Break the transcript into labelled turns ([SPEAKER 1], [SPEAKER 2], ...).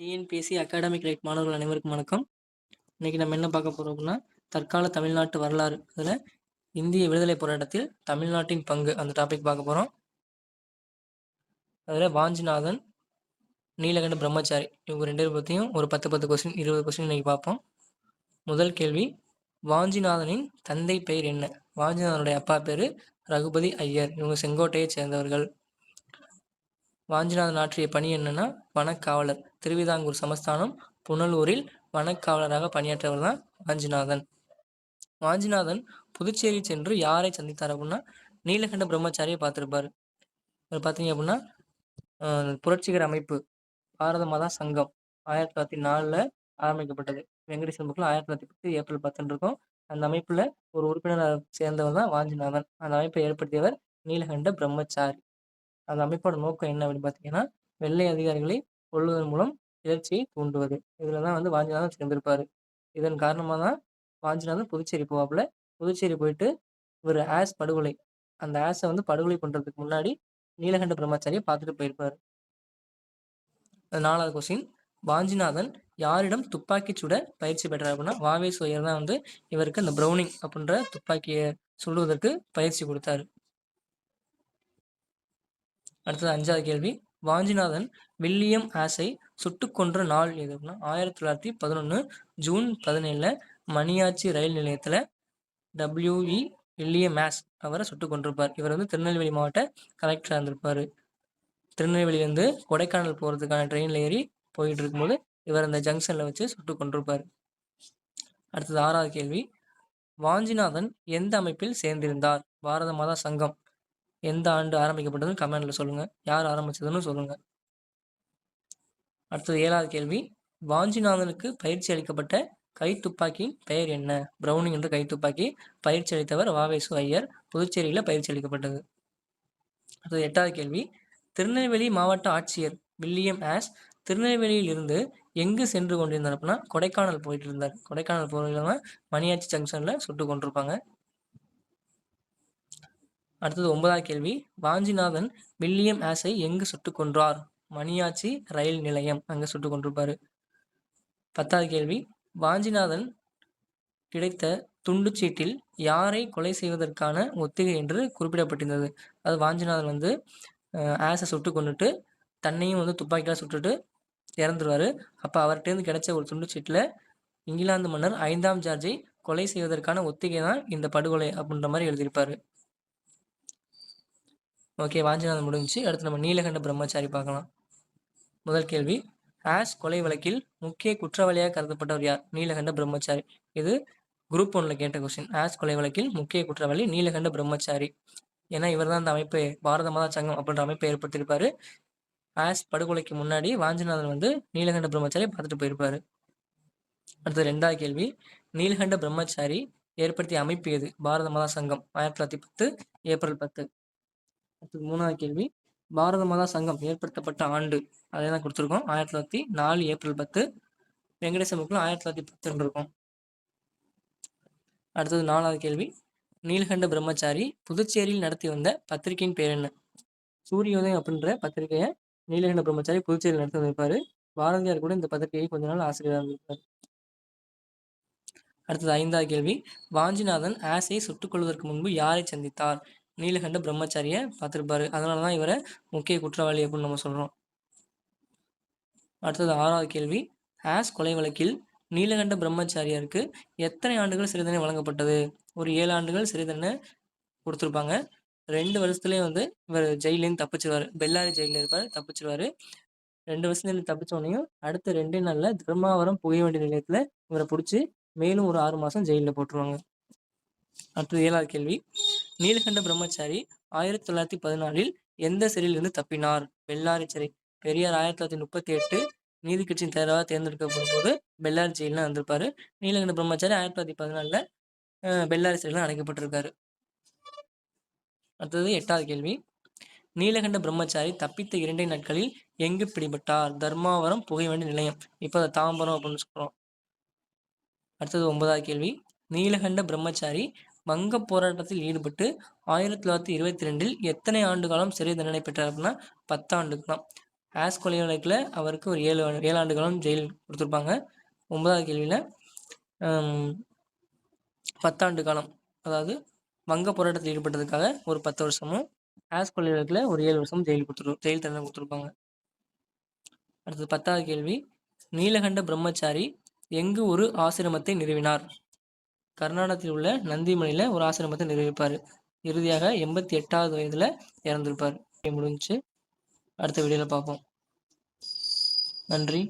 [SPEAKER 1] TNPSC academic right மாணவர்கள் அனைவருக்கும் வணக்கம். இன்னைக்கு நம்ம என்ன பார்க்க போறோம் அப்படின்னா தற்கால தமிழ்நாட்டு வரலாறு. அதில் இந்திய விடுதலை போராட்டத்தில் தமிழ்நாட்டின் பங்கு அந்த டாபிக் பார்க்க போகிறோம் அதில் வாஞ்சிநாதன் நீலகண்ட பிரம்மச்சாரி இவங்க ரெண்டு பேர் பற்றியும் ஒரு பத்து பத்து கொஸ்டின் இருபது கொஸ்டின் இன்னைக்கு பார்ப்போம். முதல் கேள்வி வாஞ்சிநாதனின் தந்தை பெயர் என்ன? வாஞ்சிநாதனுடைய அப்பா பேர் ரகுபதி ஐயர். இவங்க செங்கோட்டையை சேர்ந்தவர்கள். வாஞ்சிநாதன் ஆற்றிய பணி என்னன்னா வனக்காவலர். திருவிதாங்கூர் சமஸ்தானம் புனலூரில் வனக்காவலராக பணியாற்றவர் தான் வாஞ்சிநாதன். வாஞ்சிநாதன் புதுச்சேரி சென்று யாரை சந்தித்தார் அப்படின்னா நீலகண்ட பிரம்மச்சாரியை பார்த்துருப்பார். அவர் பார்த்தீங்க அப்படின்னா புரட்சிகர அமைப்பு பாரத மாதா சங்கம் ஆயிரத்தி தொள்ளாயிரத்தி நாலில் ஆரம்பிக்கப்பட்டது. வெங்கடேசன் புக்கில் ஆயிரத்தி தொள்ளாயிரத்தி பத்து ஏப்ரல் பத்துன்னு இருக்கும். அந்த அமைப்பில் ஒரு உறுப்பினராக சேர்ந்தவர் தான் வாஞ்சிநாதன். அந்த அமைப்பை ஏற்படுத்தியவர் நீலகண்ட பிரம்மச்சாரி. அந்த அமைப்போட நோக்கம் என்ன அப்படின்னு பார்த்தீங்கன்னா வெள்ளை அதிகாரிகளை கொள்வதன் மூலம் கிளர்ச்சியை தூண்டுவது. இதில் தான் வந்து வாஞ்சிநாதன் சேர்ந்திருப்பார். இதன் காரணமாக தான் வாஞ்சிநாதன் புதுச்சேரி போவாப்புல. புதுச்சேரி போயிட்டு ஒரு ஆஸ் படுகொலை அந்த ஆஸை வந்து படுகொலை பண்ணுறதுக்கு முன்னாடி நீலகண்ட பிரம்மச்சாரியை பார்த்துட்டு போயிருப்பார். நாலாவது கொஸ்டின் வாஞ்சிநாதன் யாரிடம் துப்பாக்கி சுட பயிற்சி பெற்றார் அப்படின்னா வாவே சோயர் தான் வந்து இவருக்கு அந்த ப்ரௌனிங் அப்படின்ற துப்பாக்கியை சுடுவதற்கு பயிற்சி கொடுத்தாரு. அடுத்தது அஞ்சாவது கேள்வி. வாஞ்சிநாதன் வில்லியம் ஆஸை சுட்டு கொன்ற நாள் எது அப்படின்னா ஆயிரத்தி தொள்ளாயிரத்தி பதினொன்று ஜூன் பதினேழில் மணியாச்சி ரயில் நிலையத்தில் டபிள்யூஇ வில்லியம் ஆஸ் அவரை சுட்டு கொண்டிருப்பார் இவர் வந்து திருநெல்வேலி மாவட்ட கலெக்டராக இருந்திருப்பார். திருநெல்வேலியிலேருந்து கொடைக்கானல் போகிறதுக்கான ட்ரெயினில் ஏறி போயிட்டு இருக்கும்போது இவர் அந்த ஜங்ஷனில் வச்சு சுட்டு கொண்டிருப்பார் அடுத்தது ஆறாவது கேள்வி. வாஞ்சிநாதன் எந்த அமைப்பில் சேர்ந்திருந்தார்? பாரத மாதா சங்கம். எந்த ஆண்டு ஆரம்பிக்கப்பட்டதுன்னு கமெண்ட்ல சொல்லுங்க. யார் ஆரம்பிச்சதுன்னு சொல்லுங்க. அடுத்தது ஏழாவது கேள்வி. வாஞ்சிநாதனுக்கு பயிற்சி அளிக்கப்பட்ட கைத்துப்பாக்கியின் பெயர் என்ன? பிரௌனிங் என்ற கைத்துப்பாக்கி பயிற்சி அளித்தவர் வாவேசு ஐயர். புதுச்சேரியில் பயிற்சி அளிக்கப்பட்டது. அடுத்தது எட்டாவது கேள்வி. திருநெல்வேலி மாவட்ட ஆட்சியர் வில்லியம் ஆஸ் திருநெல்வேலியில் இருந்து எங்கு சென்று கொண்டிருந்தார் அப்படின்னா கொடைக்கானல் போயிட்டு இருந்தார். கொடைக்கானல் போகிறவங்க மணியாச்சி ஜங்ஷனில் சுட்டு கொண்டிருப்பாங்க. அடுத்தது ஒன்பதாவது கேள்வி. வாஞ்சிநாதன் வில்லியம் ஆஸை எங்கு சுட்டு கொன்றார்? மணியாச்சி ரயில் நிலையம் அங்கே சுட்டு கொண்டிருப்பாரு. பத்தாவது கேள்வி. வாஞ்சிநாதன் கிடைத்த துண்டுச்சீட்டில் யாரை கொலை செய்வதற்கான ஒத்திகை என்று குறிப்பிடப்பட்டிருந்தது. அது வாஞ்சிநாதன் வந்து ஆஸை சுட்டு கொண்டுட்டு தன்னையும் வந்து துப்பாக்கியால் சுட்டுட்டு இறந்துருவாரு. அப்போ அவர்கிட்டேருந்து கிடைச்ச ஒரு துண்டுச்சீட்டில் இங்கிலாந்து மன்னர் ஐந்தாம் ஜார்ஜை கொலை செய்வதற்கான ஒத்திகை தான் இந்த படுகொலை அப்படின்ற மாதிரி எழுதியிருப்பாரு. ஓகே வாஞ்சிநாதன் முடிஞ்சுச்சு. அடுத்து நம்ம நீலகண்ட பிரம்மச்சாரி பார்க்கலாம். முதல் கேள்வி. ஆஷ் கொலை வழக்கில் முக்கிய குற்றவாளியாக கருதப்பட்டவர் யார்? நீலகண்ட பிரம்மச்சாரி. இது குரூப் ஒன்ல கேட்ட கொஸ்டின் ஆஷ் கொலை வழக்கில் முக்கிய குற்றவாளி நீலகண்ட பிரம்மச்சாரி. ஏன்னா இவர் தான் அந்த அமைப்பை பாரத மாதா சங்கம் அப்படின்ற அமைப்பை ஏற்படுத்தியிருப்பாரு. ஆஷ் படுகொலைக்கு முன்னாடி வாஞ்சிநாதன் வந்து நீலகண்ட பிரம்மச்சாரி பார்த்துட்டு போயிருப்பாரு. அடுத்து ரெண்டாவது கேள்வி. நீலகண்ட பிரம்மச்சாரி ஏற்படுத்திய அமைப்பு எது? பாரத மாதா சங்கம் ஆயிரத்தி தொள்ளாயிரத்தி பத்து ஏப்ரல் பத்து. அடுத்து மூணாவது கேள்வி. பாரத மாதா சங்கம் ஏற்படுத்தப்பட்ட ஆண்டு அதே தான் கொடுத்துருக்கோம். ஆயிரத்தி தொள்ளாயிரத்தி நாலு ஏப்ரல் பத்து வெங்கடேச புக்கில் ஆயிரத்தி தொள்ளாயிரத்தி பத்து இருக்கும். அடுத்தது நாலாவது கேள்வி. நீலகண்ட பிரம்மச்சாரி புதுச்சேரியில் நடத்தி வந்த பத்திரிகையின் பேர் என்ன? சூரியோதயம் அப்படின்ற பத்திரிகையை நீலகண்ட பிரம்மச்சாரி புதுச்சேரியில் நடத்தி வந்திருப்பாரு. பாரதியார் கூட இந்த பத்திரிகையை கொஞ்ச நாள் ஆசிரியராக இருந்திருப்பார். அடுத்தது ஐந்தாவது கேள்வி. வாஞ்சிநாதன் ஆசையை சுட்டுக் கொள்வதற்கு முன்பு யாரை சந்தித்தார்? நீலகண்ட பிரம்மச்சாரியை பார்த்துருப்பாரு. அதனால தான் இவரை முக்கிய குற்றவாளி அப்படின்னு நம்ம சொல்கிறோம் அடுத்தது ஆறாவது கேள்வி. ஆஸ் கொலை வழக்கில் நீலகண்ட பிரம்மச்சாரியாருக்கு எத்தனை ஆண்டுகள் சிறை தண்டனை வழங்கப்பட்டது? ஒரு ஏழு ஆண்டுகள் சிறை தண்டனை கொடுத்துருப்பாங்க. ரெண்டு வருஷத்துலேயே வந்து இவர் ஜெயிலேருந்து தப்பிச்சிருவாரு. பெல்லாரி ஜெயிலில் இருப்பார் தப்பிச்சிருவாரு. ரெண்டு வருஷத்துலேருந்து தப்பிச்சோடனையும் அடுத்த ரெண்டே நாளில் தர்மாவரம் புகைவண்டி நிலையத்தில் இவரை பிடிச்சி மேலும் ஒரு ஆறு மாதம் ஜெயிலில் போட்டுருவாங்க. அடுத்தது ஏழாவது கேள்வி. நீலகண்ட பிரம்மச்சாரி ஆயிரத்தி தொள்ளாயிரத்தி பதினாலில் எந்த சிறையிலிருந்து தப்பினார்? பெல்லாரி சிறை. பெரியார் ஆயிரத்தி தொள்ளாயிரத்தி முப்பத்தி எட்டு நீதி கட்சியின் தலைவராக தேர்ந்தெடுக்கப்படும் போது பெல்லாரி ஜெயிலில் வந்திருப்பாரு. நீலகண்ட பிரம்மச்சாரி ஆயிரத்தி தொள்ளாயிரத்தி பதினாலில் பெல்லாரி சிறையில் அடைக்கப்பட்டிருக்காரு. அடுத்தது எட்டாவது கேள்வி. நீலகண்ட பிரம்மச்சாரி தப்பித்த இரண்டை நாட்களில் எங்கு பிடிபட்டார்? தர்மாவரம் புகை வேண்டிய நிலையம். இப்போ அதை தாம்பரம் அப்படின்னு சொல்கிறோம் அடுத்தது ஒன்பதாவது கேள்வி. நீலகண்ட பிரம்மச்சாரி வங்க போராட்டத்தில் ஈடுபட்டு ஆயிரத்தி தொள்ளாயிரத்தி இருபத்தி ரெண்டில் எத்தனை ஆண்டு காலம் சிறை தண்டனை பெற்றார் அப்படின்னா பத்தாண்டு ஆஸ் கொலை வழக்கில் அவருக்கு ஒரு ஏழு ஏழு ஆண்டு காலம் ஜெயில் கொடுத்துருப்பாங்க. ஒன்பதாவது கேள்வியில் பத்தாண்டு காலம் அதாவது வங்க போராட்டத்தில் ஈடுபட்டதுக்காக ஒரு பத்து வருஷமும் ஆஸ் கொலை வழக்கில் ஒரு ஏழு வருஷம் ஜெயில் கொடுத்துரு ஜெயில் தண்டனை கொடுத்துருப்பாங்க. அடுத்தது பத்தாவது கேள்வி நீலகண்ட பிரம்மச்சாரி எங்கு ஒரு ஆசிரமத்தை நிறுவினார்? கர்நாடகத்தில் உள்ள நந்திமணியில் ஒரு ஆசிரமத்தை நிறுவிப்பார் இறுதியாக எண்பத்தி எட்டாவது வயதில் இறந்திருப்பார். முடிஞ்சு அடுத்த வீடியோவில் பார்ப்போம். நன்றி.